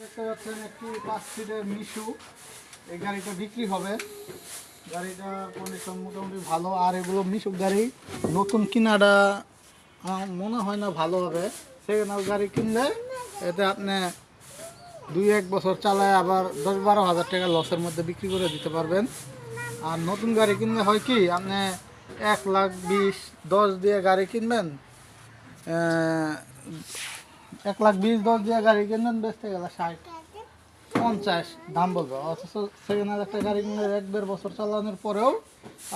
দেখতে পাচ্ছেন একটি পাঁচ সিটের মিশু। এই গাড়িটা বিক্রি হবে। গাড়িটা কন্ডিশন মোটামুটি ভালো। আর এগুলো মিশুক গাড়ি, নতুন কিনাটা আমার মনে হয় না ভালো হবে। হ্যান্ড গাড়ি কিনলে এতে আপনি দুই এক বছর চালায় আবার দশ বারো হাজার টাকা লসের মধ্যে বিক্রি করে দিতে পারবেন। আর নতুন গাড়ি কিনলে হয় কি, আপনি এক লাখ বিশ, দশ দিয়ে গাড়ি কিনবেন এক লাখ বিশ, দশ দিয়ে গাড়ি কিনবেন, বেচতে গেলে ষাট। পঞ্চাশ, দাম বলব। অথচ সেকেন্ড একটা গাড়ি কিনলে এক দেড় বছর চালানোর পরেও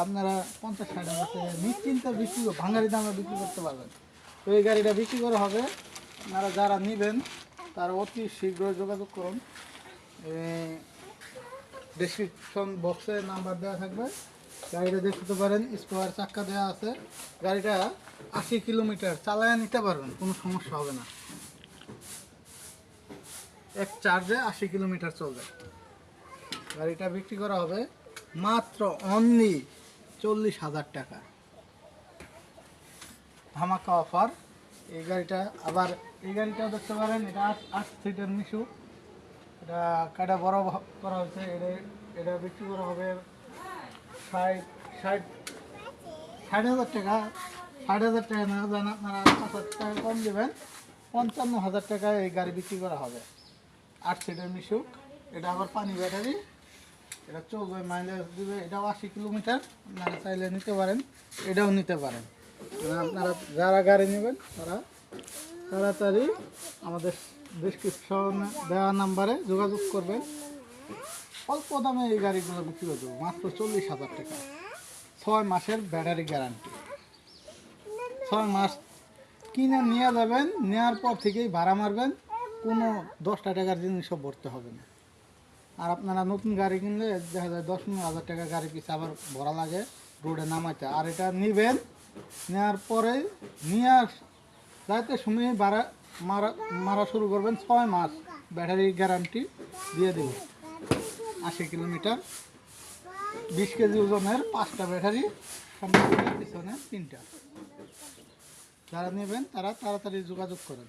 আপনারা পঞ্চাশ, ষাট হাজার টাকা নিশ্চিন্তে বিক্রি ভাঙারি দামে বিক্রি করতে পারবেন। তো এই গাড়িটা বিক্রি করা হবে। আপনারা যারা নেবেন, তারা অতি শীঘ্র যোগাযোগ করুন। ডিসক্রিপশন বক্সে নাম্বার দেওয়া থাকবে। গাড়িটা দেখতে পারেন, স্কোয়ার চাক্কা দেওয়া আছে। গাড়িটা আশি কিলোমিটার চালায় নিতে পারবেন, কোনো সমস্যা হবে না। এক চার্জে আশি কিলোমিটার চলবে। গাড়িটা বিক্রি করা হবে মাত্র অনলি চল্লিশ হাজার টাকা। ধামাকা অফার এই গাড়িটা আবার, এই গাড়িটাও দেখতে পারেন, এটা আট আট সিটের মিশু। এটা কাটা বড় করা হয়েছে, এটা এটা বিক্রি করা হবে ষাট ষাট ষাট হাজার টাকা। ষাট হাজার টাকা না আপনারা হাজার টাকা কম দেবেন, পঞ্চান্ন হাজার টাকায় এই গাড়ি বিক্রি করা হবে। আট সিটের মিশুক। এটা আবার পানি ব্যাটারি। এটা চলবে মাইলেজ দিবে। এটাও আশি কিলোমিটার। আপনারা চাইলে নিতে পারেন। এটাও নিতে পারেন। আপনারা যারা গাড়ি নেবেন, তারা তাড়াতাড়ি আমাদের ডিসক্রিপশন দেওয়া নাম্বারে যোগাযোগ করবেন। অল্প দামে এই গাড়িগুলো বিক্রি করে দেবো মাত্র চল্লিশ হাজার টাকা। ছয় মাসের ব্যাটারি গ্যারান্টি ছয় মাস কিনে নিয়ে যাবেন। নেওয়ার পর থেকেই ভাড়া মারবেন। কোনো দশটা টাকার জিনিসও ভরতে হবে না। আর আপনারা নতুন গাড়ি কিনলে দেখা যায় দশ পনেরো হাজার টাকা গাড়ি পিছু আবার ভরা লাগে, রোডে নামাইতে। আর এটা নেবেন, নেওয়ার পরে নিয়ে যাইতে সময় ভাড়া মারা মারা শুরু করবেন ছয় মাস ব্যাটারি গ্যারান্টি দিয়ে দেব। আশি কিলোমিটার, বিশ কেজি ওজনের পাঁচটা ব্যাটারি, সামনে পিছনে তিনটা। যারা নেবেন তারা তাড়াতাড়ি যোগাযোগ করেন।